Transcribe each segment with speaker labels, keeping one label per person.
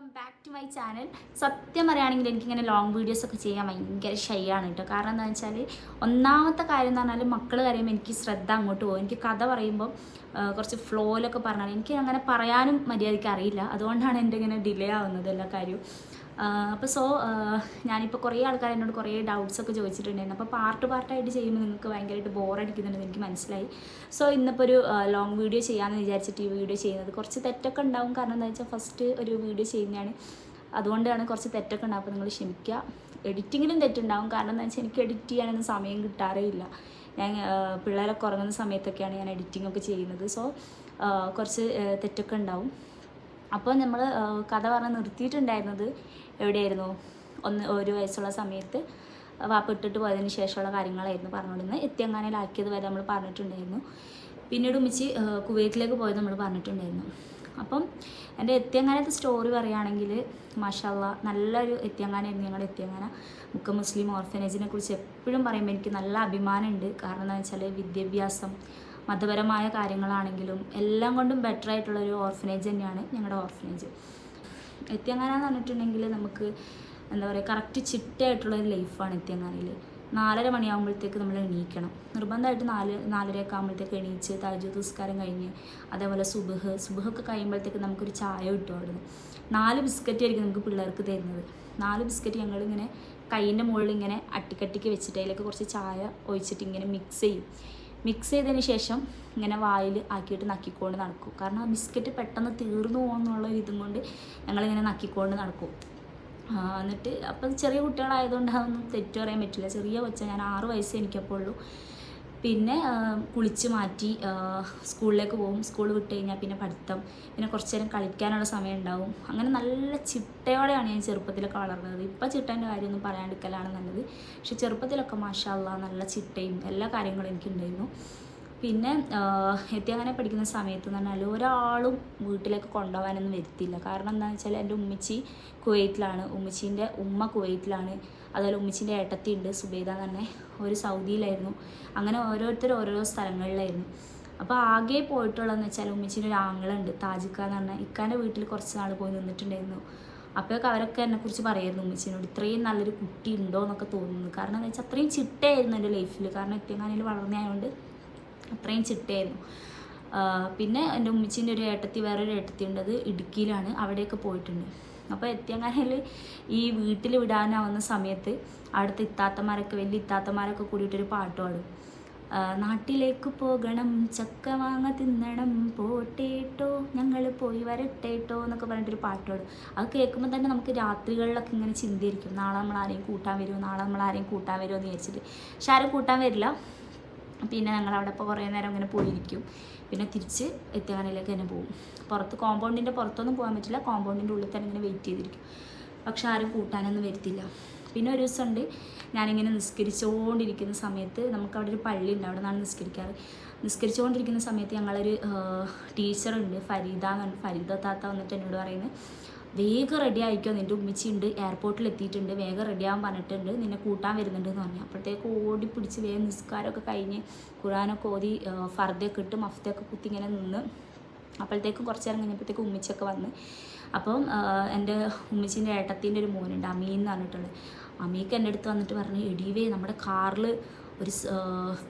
Speaker 1: Welcome back to my channel സത്യം പറയുകയാണെങ്കിൽ എനിക്കിങ്ങനെ ലോങ് വീഡിയോസ് ഒക്കെ ചെയ്യാൻ ഭയങ്കര ഷൈയാണ് കേട്ടോ കാരണം എന്താ വെച്ചാൽ ഒന്നാമത്തെ കാര്യം എന്ന് പറഞ്ഞാൽ മക്കൾ കരയുമ്പോൾ എനിക്ക് ശ്രദ്ധ അങ്ങോട്ട് പോകും. എനിക്ക് കഥ പറയുമ്പോൾ കുറച്ച് ഫ്ലോയിലൊക്കെ പറഞ്ഞാൽ എനിക്ക് അങ്ങനെ പറയാനും മര്യാദയ്ക്ക് അറിയില്ല. അതുകൊണ്ടാണ് എന്റെ ഇങ്ങനെ ഡിലേ ആവുന്നത് എല്ലാ കാര്യവും. അപ്പോൾ സോ ഞാനിപ്പോൾ കുറേ ആൾക്കാർ എന്നോട് കുറേ ഡൗട്ട്സ് ഒക്കെ ചോദിച്ചിട്ടുണ്ടായിരുന്നു. അപ്പോൾ പാർട്ട് പാർട്ടായിട്ട് ചെയ്യുമ്പോൾ നിങ്ങൾക്ക് ഭയങ്കരമായിട്ട് ബോറടിക്കുന്നുണ്ടെന്ന് എനിക്ക് മനസ്സിലായി. സോ ഇന്നിപ്പോൾ ഒരു ലോങ് വീഡിയോ ചെയ്യാമെന്ന് വിചാരിച്ചിട്ട് ഈ വീഡിയോ ചെയ്യുന്നത്. കുറച്ച് തെറ്റൊക്കെ ഉണ്ടാവും. കാരണം എന്താ വെച്ചാൽ ഫസ്റ്റ് ഒരു വീഡിയോ ചെയ്യുന്നതാണ്. അതുകൊണ്ടാണ് കുറച്ച് തെറ്റൊക്കെ ഉണ്ടാവും അപ്പോൾ നിങ്ങൾ ക്ഷമിക്കുക. എഡിറ്റിങ്ങിലും തെറ്റുണ്ടാവും. കാരണം എന്താ വെച്ചാൽ എനിക്ക് എഡിറ്റ് ചെയ്യാനൊന്നും സമയം കിട്ടാറേ ഇല്ല. ഞാൻ പിള്ളേരൊക്കെ ഉറങ്ങുന്ന സമയത്തൊക്കെയാണ് ഞാൻ എഡിറ്റിംഗ് ഒക്കെ ചെയ്യുന്നത്. സോ കുറച്ച് തെറ്റൊക്കെ ഉണ്ടാവും. അപ്പോൾ നമ്മൾ കഥ പറഞ്ഞ് നിർത്തിയിട്ടുണ്ടായിരുന്നത് എവിടെയായിരുന്നു? ഒന്ന് ഒരു വയസ്സുള്ള സമയത്ത് വാപ്പ ഇട്ടിട്ട് പോയതിന് ശേഷമുള്ള കാര്യങ്ങളായിരുന്നു പറഞ്ഞുകൊണ്ടിരുന്നത്. എത്തിയങ്ങാനയിലാക്കിയത് വരെ നമ്മൾ പറഞ്ഞിട്ടുണ്ടായിരുന്നു. പിന്നീട് ഉമ്മിച്ച് കുവൈറ്റിലേക്ക് പോയത് നമ്മൾ പറഞ്ഞിട്ടുണ്ടായിരുന്നു. അപ്പം എന്റെ എത്തിയങ്ങാനത്തെ സ്റ്റോറി പറയുകയാണെങ്കിൽ മാഷാള്ള നല്ലൊരു എത്തിയങ്ങാനായിരുന്നു ഞങ്ങളുടെ എത്തിയങ്ങാന. മുക്ക മുസ്ലിം ഓർഫനേജിനെ കുറിച്ച് എപ്പോഴും പറയുമ്പോൾ എനിക്ക് നല്ല അഭിമാനമുണ്ട്. കാരണം എന്താ വെച്ചാൽ വിദ്യാഭ്യാസം മതപരമായ കാര്യങ്ങളാണെങ്കിലും എല്ലാം കൊണ്ടും ബെറ്റർ ആയിട്ടുള്ള ഒരു ഓർഫനേജ് തന്നെയാണ് ഞങ്ങളുടെ ഓർഫനേജ് എത്തിയങ്ങാന എന്ന് പറഞ്ഞിട്ടുണ്ടെങ്കിൽ നമുക്ക് എന്താ പറയുക കറക്റ്റ് ചിട്ടയായിട്ടുള്ള ഒരു ലൈഫാണ് എത്തിയങ്ങാനയിൽ നാലര മണിയാകുമ്പോഴത്തേക്ക് നമ്മൾ എണീക്കണം. നിർബന്ധമായിട്ട് നാല് നാലരയൊക്കെ ആകുമ്പോഴത്തേക്ക് എണീച്ച് തജു നിസ്കാരം കഴിഞ്ഞ് അതേപോലെ സുബഹ് സുബഹൊക്കെ കഴിയുമ്പോഴത്തേക്ക് നമുക്കൊരു ചായ കിട്ടും അവിടുന്ന്. നാല് ബിസ്ക്കറ്റ് ആയിരിക്കും നമുക്ക് പിള്ളേർക്ക് തരുന്നത്. നാല് ബിസ്ക്കറ്റ് ഞങ്ങളിങ്ങനെ കൈയിന്റെ മുകളിൽ ഇങ്ങനെ അട്ടിക്കട്ടിക്ക് വെച്ചിട്ട് അതിലേക്ക് കുറച്ച് ചായ ഒഴിച്ചിട്ട് ഇങ്ങനെ മിക്സ് ചെയ്യും. മിക്സ് ചെയ്തതിന് ശേഷം ഇങ്ങനെ വായിൽ ആക്കിയിട്ട് നക്കിക്കൊണ്ട് നടക്കും. കാരണം ആ ബിസ്ക്കറ്റ് പെട്ടെന്ന് തീർന്നു പോകുന്നുള്ള ഇതും കൊണ്ട് ഞങ്ങളിങ്ങനെ നക്കിക്കൊണ്ട് നടക്കും. എന്നിട്ട് അപ്പം ചെറിയ കുട്ടികളായതുകൊണ്ട് അതൊന്നും തെറ്റു പറയാൻ പറ്റില്ല. ചെറിയ കൊച്ച ഞാൻ ആറ് വയസ്സേ എനിക്കപ്പോൾ ഉള്ളൂ പിന്നെ കുളിച്ച് മാറ്റി സ്കൂളിലേക്ക് പോകും. സ്കൂൾ വിട്ട് കഴിഞ്ഞാൽ പിന്നെ പഠിത്തം. പിന്നെ കുറച്ച് നേരം കളിക്കാനുള്ള സമയം ഉണ്ടാവും. അങ്ങനെ നല്ല ചിട്ടയോടെയാണ് ഞാൻ ചെറുപ്പത്തിലൊക്കെ വളർന്നത്. ഇപ്പം ചിട്ടേന്റെ കാര്യമൊന്നും പറയാണ്ടിരിക്കലാണ് നല്ലത്. പക്ഷെ ചെറുപ്പത്തിലൊക്കെ മാഷാല്ല നല്ല ചിട്ടയും എല്ലാ കാര്യങ്ങളും എനിക്കുണ്ടായിരുന്നു. പിന്നെ എത്തി അങ്ങനെ പഠിക്കുന്ന സമയത്ത് എന്ന് പറഞ്ഞാൽ ഒരാളും വീട്ടിലേക്ക് കൊണ്ടുപോകാനൊന്നും വരുത്തില്ല കാരണം എന്താണെന്ന് വെച്ചാൽ എന്റെ ഉമ്മച്ചി കുവൈറ്റിലാണ്. ഉമ്മച്ചീന്റെ ഉമ്മ കുവൈറ്റിലാണ്. അതുപോലെ ഉമ്മിച്ചിന്റെ ഏട്ടത്തി ഉണ്ട് സുബൈദ തന്നെ ഒരു സൗദിയിലായിരുന്നു. അങ്ങനെ ഓരോരുത്തർ ഓരോരോ സ്ഥലങ്ങളിലായിരുന്നു. അപ്പോൾ ആകെ പോയിട്ടുള്ളതെന്ന് വെച്ചാൽ ഉമ്മിച്ചിന്റെ ഒരു ആങ്ങളുണ്ട് താജിക്ക എന്ന് പറഞ്ഞാൽ ഇക്കാന്റെ വീട്ടിൽ കുറച്ച് നാൾ പോയി നിന്നിട്ടുണ്ടായിരുന്നു. അപ്പോഴൊക്കെ അവരൊക്കെ എന്നെക്കുറിച്ച് പറയായിരുന്നു ഉമ്മച്ചിനോട് ഇത്രയും നല്ലൊരു കുട്ടി ഉണ്ടോ എന്നൊക്കെ തോന്നുന്നു. കാരണം എന്താ വെച്ചാൽ അത്രയും ചിട്ടയായിരുന്നു എന്റെ ലൈഫിൽ. കാരണം എത്തിയങ്ങാനിൽ വളർന്നതായതുകൊണ്ട് അത്രയും ചിട്ടയായിരുന്നു. പിന്നെ എന്റെ ഉമ്മച്ചിന്റെ ഒരു ഏട്ടത്തി വേറൊരു ഏട്ടത്തി ഉണ്ട് അത് ഇടുക്കിയിലാണ്. അവിടെയൊക്കെ പോയിട്ടുണ്ട്. അപ്പോൾ എത്തിയങ്ങനെ ഈ വീട്ടിൽ വിടാനാവുന്ന സമയത്ത് അവിടുത്തെ ഇത്താത്തമാരൊക്കെ വലിയ ഇത്താത്തമാരൊക്കെ കൂടിയിട്ടൊരു പാട്ട് പാടും. നാട്ടിലേക്ക് പോകണം ചക്ക വാങ്ങ തിന്നണം പോട്ടേട്ടോ ഞങ്ങൾ പോയി വരട്ടേട്ടോ എന്നൊക്കെ പറഞ്ഞിട്ടൊരു പാട്ട് പാടും. അത് കേൾക്കുമ്പോൾ തന്നെ നമുക്ക് രാത്രികളിലൊക്കെ ഇങ്ങനെ ചിന്തിയിരിക്കും. നാളെ നമ്മൾ ആരെയും കൂട്ടാൻ വരുമോ നാളെ നമ്മൾ ആരെയും കൂട്ടാൻ വരുമോ എന്ന് വിചാരിച്ചിട്ട്. പക്ഷെ ആരും കൂട്ടാൻ വരില്ല. പിന്നെ ഞങ്ങൾ അവിടെ ഇപ്പോൾ കുറേ നേരം ഇങ്ങനെ പോയിരിക്കും. പിന്നെ തിരിച്ച് എത്തിയാനിലേക്ക് തന്നെ പോകും. പുറത്ത് കോമ്പൗണ്ടിന്റെ പുറത്തൊന്നും പോകാൻ പറ്റില്ല. കോമ്പൗണ്ടിന്റെ ഉള്ളിൽ തന്നെ ഇങ്ങനെ വെയിറ്റ് ചെയ്തിരിക്കും. പക്ഷെ ആരും കൂട്ടാനൊന്നും വരുത്തില്ല. പിന്നെ ഒരു ദിവസം ഉണ്ട് ഞാനിങ്ങനെ നിസ്കരിച്ചുകൊണ്ടിരിക്കുന്ന സമയത്ത് നമുക്ക് അവിടെ ഒരു പള്ളി ഉണ്ട്. അവിടെ നിന്നാണ് നിസ്കരിക്കാറ്. നിസ്കരിച്ചുകൊണ്ടിരിക്കുന്ന സമയത്ത് ഞങ്ങളൊരു ടീച്ചറുണ്ട് ഫരീദ ഫരീദ താത്ത വന്നിട്ട് എന്നോട് പറയുന്നത് വേഗം റെഡി ആയിക്കോ നിന്റെ ഉമ്മച്ചിയുണ്ട് എയർപോർട്ടിൽ എത്തിയിട്ടുണ്ട് വേഗം റെഡി ആവാൻ പറഞ്ഞിട്ടുണ്ട് നിന്നെ കൂട്ടാൻ വരുന്നുണ്ട് എന്ന് പറഞ്ഞു. അപ്പോഴത്തേക്ക് ഓടി പിടിച്ച് വേഗം നിസ്കാരമൊക്കെ കഴിഞ്ഞ് ഖുറാനൊക്കെ ഓതി ഫർദയൊക്കെ ഇട്ട് മഫ്തയൊക്കെ കുത്തി ഇങ്ങനെ നിന്ന് അപ്പോഴത്തേക്കും കുറച്ച് നേരം കഴിഞ്ഞപ്പോഴത്തേക്ക് ഉമ്മിച്ചൊക്കെ വന്ന്. അപ്പം എന്റെ ഉമ്മച്ചീന്റെ ഏട്ടത്തിന്റെ ഒരു മോനുണ്ട് അമീൻ എന്ന് പറഞ്ഞിട്ടുള്ളത് അമീക്ക് എന്റെ അടുത്ത് വന്നിട്ട് പറഞ്ഞു എടീവേ നമ്മുടെ കാറിൽ ഒരു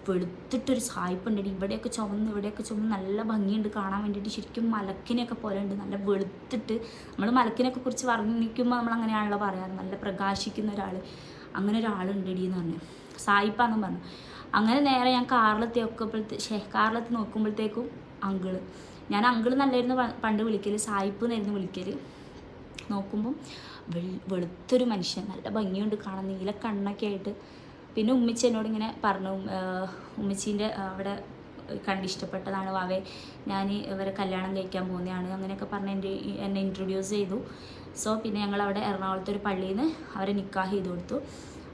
Speaker 1: വെളുത്തിട്ടൊരു സായിപ്പുണ്ട് ഇവിടെയൊക്കെ ചുമന്ന് ഇവിടെയൊക്കെ ചുമന്ന് നല്ല ഭംഗിയുണ്ട് കാണാൻ വേണ്ടിയിട്ട്. ശരിക്കും മലക്കിനെയൊക്കെ പോലെ ഉണ്ട് നല്ല വെളുത്തിട്ട് നമ്മൾ മലക്കിനെയൊക്കെ കുറിച്ച് വർണിക്കുമ്പോൾ നമ്മൾ അങ്ങനെയാണല്ലോ പറയാറ്. നല്ല പ്രകാശിക്കുന്ന ഒരാൾ അങ്ങനെ ഒരാളുണ്ട് ഇടി എന്ന് പറഞ്ഞു. സായിപ്പാന്നും പറഞ്ഞു. അങ്ങനെ നേരെ ഞാൻ കാറിലെത്തി നോക്കുമ്പോഴത്തേ ഷേ കാറിലെത്തി നോക്കുമ്പോഴത്തേക്കും അങ്കിൾ. ഞാൻ അങ്കിൾ നല്ലായിരുന്നു പണ്ട് വിളിക്കൽ സായിപ്പ് എന്നായിരുന്നു വിളിക്കൽ നോക്കുമ്പം വെളുത്തൊരു മനുഷ്യൻ. നല്ല ഭംഗിയുണ്ട് കാണാൻ. നീല കണ്ണൊക്കെ ആയിട്ട് പിന്നെ ഉമ്മിച്ചി എന്നോട് ഇങ്ങനെ പറഞ്ഞു ഉമ്മച്ചീന്റെ അവിടെ കണ്ട് ഇഷ്ടപ്പെട്ടതാണ് വാവേ ഞാൻ ഇവരെ കല്യാണം കഴിക്കാൻ പോകുന്നതാണ് അങ്ങനെയൊക്കെ പറഞ്ഞ് എന്റെ എന്നെ ഇൻട്രൊഡ്യൂസ് ചെയ്തു. സോ പിന്നെ ഞങ്ങൾ അവിടെ എറണാകുളത്തെ ഒരു പള്ളിയിൽ നിന്ന് അവരെ നിക്കാഹ് ചെയ്ത് കൊടുത്തു.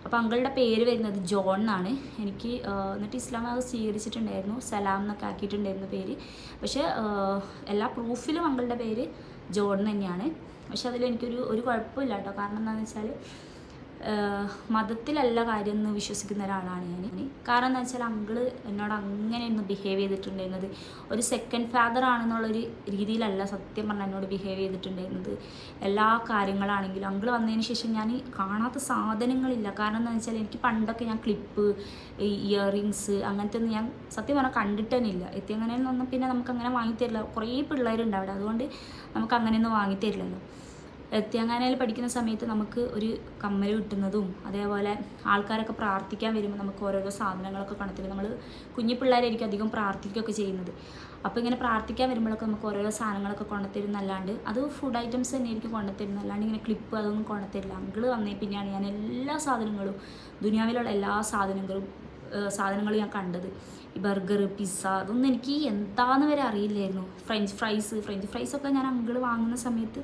Speaker 1: അപ്പോൾ അങ്കളുടെ പേര് വരുന്നത് ജോൺ എന്നാണ്. എനിക്ക് എന്നിട്ട് ഇസ്ലാം അത് സ്വീകരിച്ചിട്ടുണ്ടായിരുന്നു സലാം എന്നൊക്കെ ആക്കിയിട്ടുണ്ടായിരുന്നു പേര്. പക്ഷേ എല്ലാ പ്രൂഫിലും അങ്കളുടെ പേര് ജോൺ തന്നെയാണ്. പക്ഷെ അതിൽ എനിക്കൊരു ഒരു കുഴപ്പമില്ല കേട്ടോ കാരണം എന്താണെന്ന് വെച്ചാൽ മതത്തിലല്ല കാര്യം എന്ന് വിശ്വസിക്കുന്ന ഒരാളാണ് ഞാൻ കാരണം എന്താ വെച്ചാൽ അങ്കിൾ എന്നോട് അങ്ങനെയൊന്നും ബിഹേവ് ചെയ്തിട്ടുണ്ടായിരുന്നത്. ഒരു സെക്കൻഡ് ഫാദർ ആണെന്നുള്ളൊരു രീതിയിലല്ല സത്യം പറഞ്ഞാൽ എന്നോട് ബിഹേവ് ചെയ്തിട്ടുണ്ടായിരുന്നത്. എല്ലാ കാര്യങ്ങളാണെങ്കിലും അങ്കിൾ വന്നതിന് ശേഷം ഞാൻ കാണാത്ത സാധനങ്ങളില്ല. കാരണം എന്താ വെച്ചാൽ എനിക്ക് പണ്ടൊക്കെ ഞാൻ ക്ലിപ്പ് ഇയറിങ്സ് അങ്ങനത്തെ ഒന്നും ഞാൻ സത്യം പറഞ്ഞാൽ കണ്ടിട്ട് തന്നെ ഇല്ല എത്തിയങ്ങനെയൊന്നും പിന്നെ നമുക്ക് അങ്ങനെ വാങ്ങിത്തരില്ല. കുറേ പിള്ളേരുണ്ട് അവിടെ. അതുകൊണ്ട് നമുക്ക് അങ്ങനെയൊന്നും വാങ്ങിത്തരില്ലല്ലോ. എത്തിയങ്ങാനയിൽ പഠിക്കുന്ന സമയത്ത് നമുക്ക് ഒരു കമ്മൽ കിട്ടുന്നതും അതേപോലെ ആൾക്കാരൊക്കെ പ്രാർത്ഥിക്കാൻ വരുമ്പോൾ നമുക്ക് ഓരോരോ സാധനങ്ങളൊക്കെ കൊണ്ടുത്തരും നമ്മൾ കുഞ്ഞു പിള്ളേരായിരിക്കും അധികം പ്രാർത്ഥിക്കുകയൊക്കെ ചെയ്യുന്നത്. അപ്പോൾ ഇങ്ങനെ പ്രാർത്ഥിക്കാൻ വരുമ്പോഴൊക്കെ നമുക്ക് ഓരോരോ സാധനങ്ങളൊക്കെ കൊണ്ടുത്തരുന്നല്ലാണ്ട് അത് ഫുഡ് ഐറ്റംസ് തന്നെ എനിക്ക് കൊണ്ടുത്തരുന്നത് അല്ലാണ്ട് ഇങ്ങനെ ക്ലിപ്പ് അതൊന്നും കൊണ്ടുത്തരില്ല. അങ്കിൾ വന്നേ പിന്നെയാണ് ഞാൻ എല്ലാ സാധനങ്ങളും ദുനിയാവിലുള്ള എല്ലാ സാധനങ്ങളും സാധനങ്ങളും ഞാൻ കണ്ടത്. ഈ ബർഗർ പിസ്സ അതൊന്നും എനിക്ക് എന്താന്ന് വരെ അറിയില്ലായിരുന്നു. ഫ്രഞ്ച് ഫ്രൈസ് ഫ്രഞ്ച് ഫ്രൈസൊക്കെ ഞാൻ അങ്കിൾ വാങ്ങുന്ന സമയത്ത്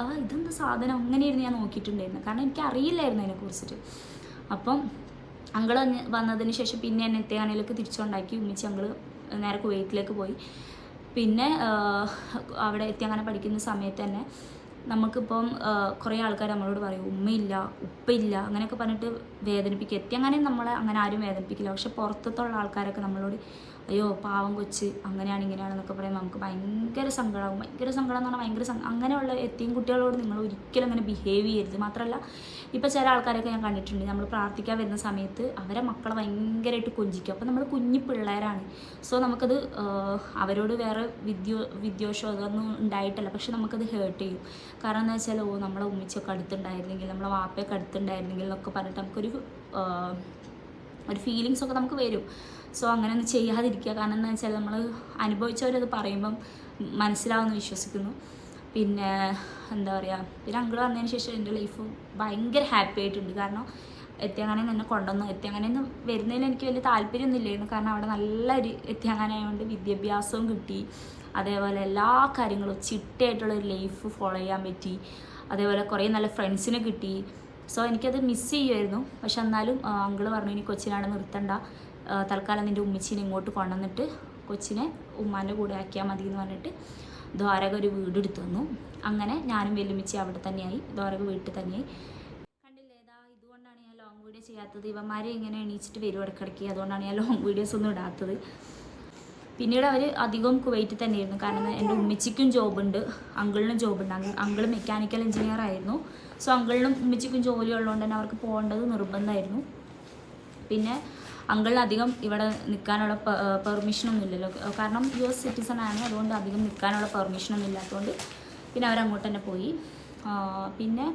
Speaker 1: ആ ഇതെന്താ സാധനം? അങ്ങനെയായിരുന്നു ഞാൻ നോക്കിയിട്ടുണ്ടായിരുന്നു കാരണം എനിക്ക് അറിയില്ലായിരുന്നു അതിനെക്കുറിച്ചിട്ട്. അപ്പം അങ്കിൾ വന്നതിന് ശേഷം പിന്നെ എന്നെ എത്തിയാനയിലേക്ക് തിരിച്ചുണ്ടാക്കി ഉമ്മിച്ച് ഞങ്ങൾ നേരെ കുവൈറ്റിലേക്ക് പോയി. പിന്നെ അവിടെ എത്തി അങ്ങനെ പഠിക്കുന്ന സമയത്ത് തന്നെ നമുക്കിപ്പം കുറേ ആൾക്കാർ നമ്മളോട് പറയും ഉമ്മയില്ല ഉപ്പയില്ല അങ്ങനെയൊക്കെ പറഞ്ഞിട്ട് വേദനിപ്പിക്കുക എത്തി അങ്ങനെ നമ്മളെ അങ്ങനെ ആരും വേദനിപ്പിക്കില്ല. പക്ഷെ പുറത്തുള്ള ആൾക്കാരൊക്കെ നമ്മളോട് അയ്യോ പാവം കൊച്ച് അങ്ങനെയാണ് ഇങ്ങനെയാണെന്നൊക്കെ പറയുമ്പോൾ നമുക്ക് ഭയങ്കര സങ്കടമാകും ഭയങ്കര സങ്കടം എന്ന് പറഞ്ഞാൽ ഭയങ്കര അങ്ങനെയുള്ള എത്തിയും കുട്ടികളോട് നിങ്ങൾ ഒരിക്കലും അങ്ങനെ ബിഹേവ് ചെയ്യരുത്. മാത്രമല്ല ഇപ്പോൾ ചില ആൾക്കാരൊക്കെ ഞാൻ കണ്ടിട്ടുണ്ട്. നമ്മൾ പ്രാർത്ഥിക്കാൻ വരുന്ന സമയത്ത് അവരെ മക്കളെ ഭയങ്കരമായിട്ട് കൊഞ്ചിക്കും. അപ്പോൾ നമ്മൾ കുഞ്ഞു പിള്ളേരാണ്. സോ നമുക്കത് അവരോട് വേറെ വിദ്യോ വിദ്വേഷമോ അതൊന്നും ഉണ്ടായിട്ടല്ല. പക്ഷെ നമുക്കത് ഹേർട്ട് ചെയ്യും. കാരണം എന്താ വെച്ചാൽ ഓ നമ്മളെ ഉമ്മിച്ചൊക്കെ അടുത്തുണ്ടായിരുന്നെങ്കിൽ നമ്മളെ വാപ്പയൊക്കെ അടുത്തുണ്ടായിരുന്നെങ്കിൽ എന്നൊക്കെ പറഞ്ഞിട്ട് നമുക്കൊരു ഒരു ഫീലിങ്സ് ഒക്കെ നമുക്ക് വരും. സോ അങ്ങനെ ഒന്നും ചെയ്യാതിരിക്കുക. കാരണം എന്താ വെച്ചാൽ നമ്മൾ അനുഭവിച്ചവരത് പറയുമ്പം മനസ്സിലാവുമെന്ന് വിശ്വസിക്കുന്നു. പിന്നെ എന്താ പറയുക പിന്നെ അങ്കിൾ വന്നതിന് ശേഷം എന്റെ ലൈഫ് ഭയങ്കര ഹാപ്പി ആയിട്ടുണ്ട്. കാരണം എത്തിയങ്ങനെ എന്നെ കൊണ്ടുവന്നു. എത്തിയങ്ങനെ വരുന്നതിൽ എനിക്ക് വലിയ താല്പര്യമൊന്നും ഇല്ലായിരുന്നു. കാരണം അവിടെ നല്ലൊരു എത്തിയങ്ങനെ ആയതുകൊണ്ട് വിദ്യാഭ്യാസവും കിട്ടി. അതേപോലെ എല്ലാ കാര്യങ്ങളും ചിട്ടയായിട്ടുള്ള ഒരു ലൈഫ് ഫോളോ ചെയ്യാൻ പറ്റി. അതേപോലെ കുറേ നല്ല ഫ്രണ്ട്സിനെ കിട്ടി. സോ എനിക്കത് മിസ് ചെയ്യുമായിരുന്നു പക്ഷെ എന്നാലും അങ്കിൾ പറഞ്ഞു ഇനി കൊച്ചിനാണ് നിർത്തണ്ട. തൽക്കാലം നിന്റെ ഉമ്മച്ചിനെ ഇങ്ങോട്ട് കൊണ്ടുവന്നിട്ട് കൊച്ചിനെ ഉമ്മാന്റെ കൂടെ ആക്കിയാൽ മതി എന്ന് പറഞ്ഞിട്ട് ദ്വാരക ഒരു വീട് എടുത്തു അങ്ങനെ ഞാനും വെല്ലുമിച്ചി അവിടെ തന്നെയായി. ദ്വാരക വീട്ടിൽ തന്നെയായി. കണ്ടില്ലേ ഇതാ ഇതുകൊണ്ടാണ് ഞാൻ ലോങ് വീഡിയോ ചെയ്യാത്തത്. ഇവന്മാരെ ഇങ്ങനെ എണീച്ചിട്ട് വരും ഇടയ്ക്കിടയ്ക്ക്. അതുകൊണ്ടാണ് ഞാൻ ലോങ് വീഡിയോസ് ഒന്നും ഇടാത്തത്. പിന്നീട് അവർ അധികം കുവൈറ്റിൽ തന്നെയായിരുന്നു. കാരണം എന്റെ ഉമ്മച്ചിക്കും ജോബുണ്ട്. അങ്കിളിനും ജോബുണ്ട്. അങ്കിൾ മെക്കാനിക്കൽ എഞ്ചിനീയർ ആയിരുന്നു. സോ അങ്കിളിനും ഉമ്മച്ചിക്കും ജോലി ഉള്ളതുകൊണ്ട് തന്നെ അവർക്ക് പോകേണ്ടത് നിർബന്ധമായിരുന്നു. പിന്നെ അങ്കിളിന് അധികം ഇവിടെ നിൽക്കാനുള്ള പെർമിഷനൊന്നും ഇല്ലല്ലോ. കാരണം യു എസ് സിറ്റിസൺ ആണ്. അതുകൊണ്ട് അധികം നിൽക്കാനുള്ള പെർമിഷനൊന്നും ഇല്ലാത്തതുകൊണ്ട് പിന്നെ അവരങ്ങോട്ട് തന്നെ പോയി. പിന്നെ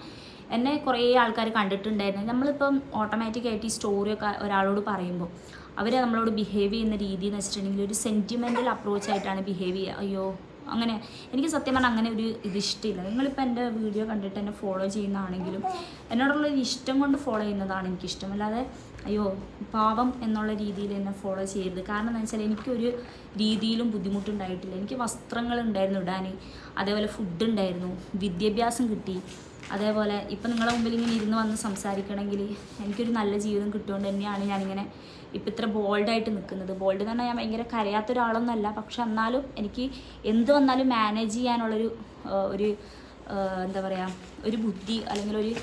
Speaker 1: എന്നെ കുറേ ആൾക്കാർ കണ്ടിട്ടുണ്ടായിരുന്നു. നമ്മളിപ്പം ഓട്ടോമാറ്റിക്കായിട്ട് ഈ സ്റ്റോറിയൊക്കെ ഒരാളോട് പറയുമ്പോൾ അവർ നമ്മളോട് ബിഹേവ് ചെയ്യുന്ന രീതി എന്ന് വെച്ചിട്ടുണ്ടെങ്കിൽ ഒരു സെന്റിമെന്റൽ അപ്രോച്ച് ആയിട്ടാണ് ബിഹേവ് ചെയ്യുക. അയ്യോ അങ്ങനെ. എനിക്ക് സത്യം പറഞ്ഞാൽ അങ്ങനെ ഒരു ഇത് ഇഷ്ടമില്ല നിങ്ങളിപ്പോൾ എന്റെ വീഡിയോ കണ്ടിട്ട് എന്നെ ഫോളോ ചെയ്യുന്നതാണെങ്കിലും എന്നോടുള്ള ഒരു ഇഷ്ടം കൊണ്ട് ഫോളോ ചെയ്യുന്നതാണ് എനിക്കിഷ്ടം അല്ലാതെ അയ്യോ പാവം എന്നുള്ള രീതിയിൽ എന്നെ ഫോളോ ചെയ്യരുത്. കാരണം എന്താ വെച്ചാൽ എനിക്കൊരു രീതിയിലും ബുദ്ധിമുട്ടുണ്ടായിട്ടില്ല. എനിക്ക് വസ്ത്രങ്ങൾ ഉണ്ടായിരുന്നു ഇടാൻ അതേപോലെ ഫുഡ് ഉണ്ടായിരുന്നു. വിദ്യാഭ്യാസം കിട്ടി. അതേപോലെ ഇപ്പം നിങ്ങളുടെ മുമ്പിൽ ഇങ്ങനെ ഇരുന്ന് വന്ന് സംസാരിക്കണമെങ്കിൽ എനിക്കൊരു നല്ല ജീവിതം കിട്ടുകൊണ്ട് തന്നെയാണ് ഞാനിങ്ങനെ ഇപ്പം ഇത്ര ബോൾഡായിട്ട് നിൽക്കുന്നത്. ബോൾഡ് എന്ന് പറഞ്ഞാൽ ഞാൻ ഭയങ്കര കരയാത്ത ഒരാളൊന്നുമല്ല. പക്ഷെ എന്നാലും എനിക്ക് എന്ത് വന്നാലും മാനേജ് ചെയ്യാനുള്ളൊരു ഒരു എന്താ പറയുക ഒരു ബുദ്ധി അല്ലെങ്കിൽ ഒരു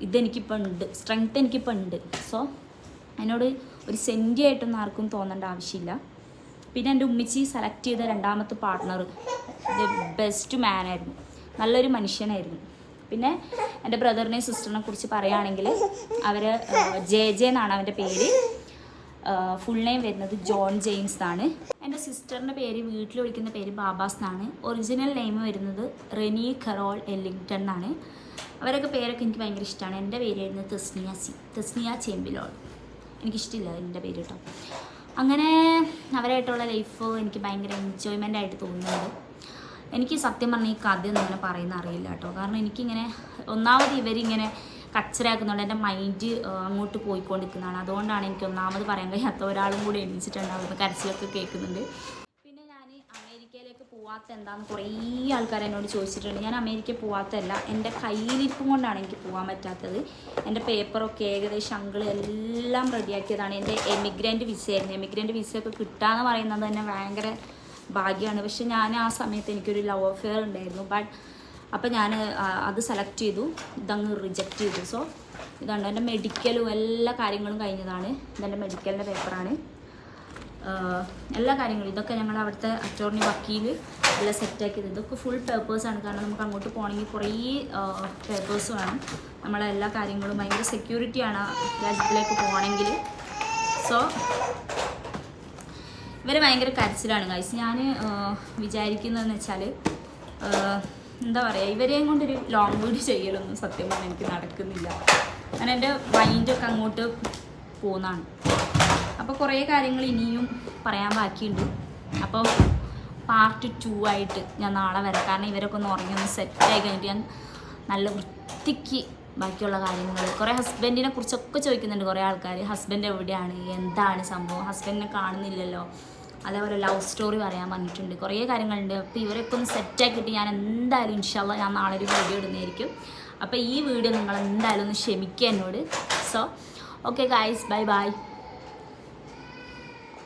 Speaker 1: ഇതെനിക്കിപ്പോൾ ഉണ്ട്. സ്ട്രെങ്ത് എനിക്കിപ്പോൾ ഉണ്ട്. സോ എന്നോട് ഒരു സെന്റി ആയിട്ടൊന്നും ആർക്കും തോന്നേണ്ട ആവശ്യമില്ല. പിന്നെ എന്റെ ഉമ്മിച്ചി സെലക്ട് ചെയ്ത രണ്ടാമത്തെ പാർട്ട്ണർ ദ ബെസ്റ്റ് മാനായിരുന്നു നല്ലൊരു മനുഷ്യനായിരുന്നു. പിന്നെ എന്റെ ബ്രദറിനെയും സിസ്റ്ററിനെ കുറിച്ച് പറയുകയാണെങ്കിൽ അവർ ജെ ജെ എന്നാണ് അവന്റെ പേര്. ഫുൾ നെയിം വരുന്നത് ജോൺ ജെയിംസ് ആണ് എന്റെ സിസ്റ്ററിന്റെ പേര് വീട്ടിൽ വിളിക്കുന്ന പേര് ബാബാസ് എന്നാണ്. ഒറിജിനൽ നെയിം വരുന്നത് റെനി ഖറോൾ എല്ലിങ്ടൺ എന്നാണ്. അവരൊക്കെ പേരൊക്കെ എനിക്ക് ഭയങ്കര ഇഷ്ടമാണ്. എന്റെ പേര് വരുന്നത് തെസ്നിയ സി തെസ്നിയ ചേമ്പിലോൾ. എനിക്കിഷ്ടമില്ല എന്റെ പേര് കേട്ടോ. അങ്ങനെ അവരായിട്ടുള്ള ലൈഫ് എനിക്ക് ഭയങ്കര എൻജോയ്മെന്റ് ആയിട്ട് തോന്നുന്നുണ്ട്. എനിക്ക് സത്യം പറഞ്ഞാൽ ഈ കഥ കഥയൊന്നും ഇങ്ങനെ പറയുന്ന അറിയില്ല കേട്ടോ. കാരണം എനിക്കിങ്ങനെ ഒന്നാമത് ഇവരിങ്ങനെ കച്ചറാക്കുന്നുണ്ട് എന്റെ മൈൻഡ് അങ്ങോട്ട് പോയിക്കൊണ്ടിരിക്കുന്നതാണ്. അതുകൊണ്ടാണ് എനിക്ക് ഒന്നാമത് പറയാൻ കഴിയാത്ത ഒരാളും കൂടി എണീച്ചിട്ടുണ്ടാവുന്നത്. കരച്ചിലൊക്കെ കേൾക്കുന്നുണ്ട്. പിന്നെ ഞാൻ അമേരിക്കയിലേക്ക് പോവാത്ത എന്താന്ന് കുറേ ആൾക്കാർ എന്നോട് ചോദിച്ചിട്ടുണ്ട്. ഞാൻ അമേരിക്ക പോവാത്തതല്ല. എന്റെ കയ്യിലിരിപ്പും കൊണ്ടാണ് എനിക്ക് പോകാൻ പറ്റാത്തത്. എന്റെ പേപ്പറൊക്കെ ഏകദേശം അങ്കിൾ എല്ലാം റെഡിയാക്കിയതാണ് എന്റെ എമിഗ്രന്റ് വിസയായിരുന്നു എമിഗ്രന്റ് വിസയൊക്കെ കിട്ടുക എന്ന് പറയുന്നത് തന്നെ ഭയങ്കര ഭാഗ്യമാണ് പക്ഷെ ഞാൻ ആ സമയത്ത് എനിക്കൊരു ലവ് അഫെയർ ഉണ്ടായിരുന്നു. ബട്ട് അപ്പം ഞാൻ അത് സെലക്ട് ചെയ്തു. ഇതങ്ങ് റിജക്റ്റ് ചെയ്തു. സോ ഇതാണ് എന്റെ മെഡിക്കലും എല്ലാ കാര്യങ്ങളും കഴിഞ്ഞതാണ്. ഇതെന്റെ മെഡിക്കലിന്റെ പേപ്പറാണ് എല്ലാ കാര്യങ്ങളും. ഇതൊക്കെ ഞങ്ങൾ അവിടുത്തെ അറ്റോർണി വക്കീൽ എല്ലാം സെറ്റാക്കിയത് ഇതൊക്കെ ഫുൾ പേപ്പേഴ്സാണ് കാരണം നമുക്ക് അങ്ങോട്ട് പോകണമെങ്കിൽ കുറേ പേപ്പേഴ്സ് വേണം. നമ്മളെ എല്ലാ കാര്യങ്ങളും. ഭയങ്കര സെക്യൂരിറ്റിയാണ് രാജ്യത്തിലേക്ക് പോകണമെങ്കിൽ. സോ ഇവർ ഭയങ്കര കരച്ചിലാണ് ഗൈസ് ഞാൻ വിചാരിക്കുന്നതെന്ന് വെച്ചാൽ എന്താ പറയുക ഇവരെയും കൊണ്ടൊരു ലോങ് വീഡിയോ ചെയ്യലൊന്നും സത്യം പറഞ്ഞാൽ എനിക്ക് നടക്കുന്നില്ല. ഞാൻ എന്റെ മൈൻഡൊക്കെ അങ്ങോട്ട് പോകുന്നതാണ് അപ്പോൾ കുറേ കാര്യങ്ങൾ ഇനിയും പറയാൻ ബാക്കിയുണ്ട്. അപ്പോൾ പാർട്ട് ടു ആയിട്ട് ഞാൻ നാളെ വരാം. കാരണം ഇവരൊക്കെ ഒന്ന് ഉറങ്ങി ഒന്ന് സെറ്റായി കഴിഞ്ഞിട്ട് ഞാൻ നല്ല വൃത്തിക്ക് ബാക്കിയുള്ള കാര്യങ്ങൾ കുറേ ഹസ്ബൻഡിനെ കുറിച്ചൊക്കെ ചോദിക്കുന്നുണ്ട് കുറേ ആൾക്കാർ ഹസ്ബൻഡ് എവിടെയാണ്? എന്താണ് സംഭവം? ഹസ്ബൻഡിനെ കാണുന്നില്ലല്ലോ. അതേപോലെ ലവ് സ്റ്റോറി പറയാൻ വന്നിട്ടുണ്ട് കുറേ കാര്യങ്ങളുണ്ട്. അപ്പോൾ ഇവരൊക്കെ ഒന്ന് സെറ്റാക്കിയിട്ട് ഞാൻ എന്തായാലും ഇൻഷാല്ല ഞാൻ നാളെ ഒരു വീഡിയോ ഇടുന്നതായിരിക്കും. അപ്പോൾ ഈ വീഡിയോ നിങ്ങൾ എന്തായാലും ഒന്ന് ക്ഷമിക്കുക എന്നോട്. So okay guys bye bye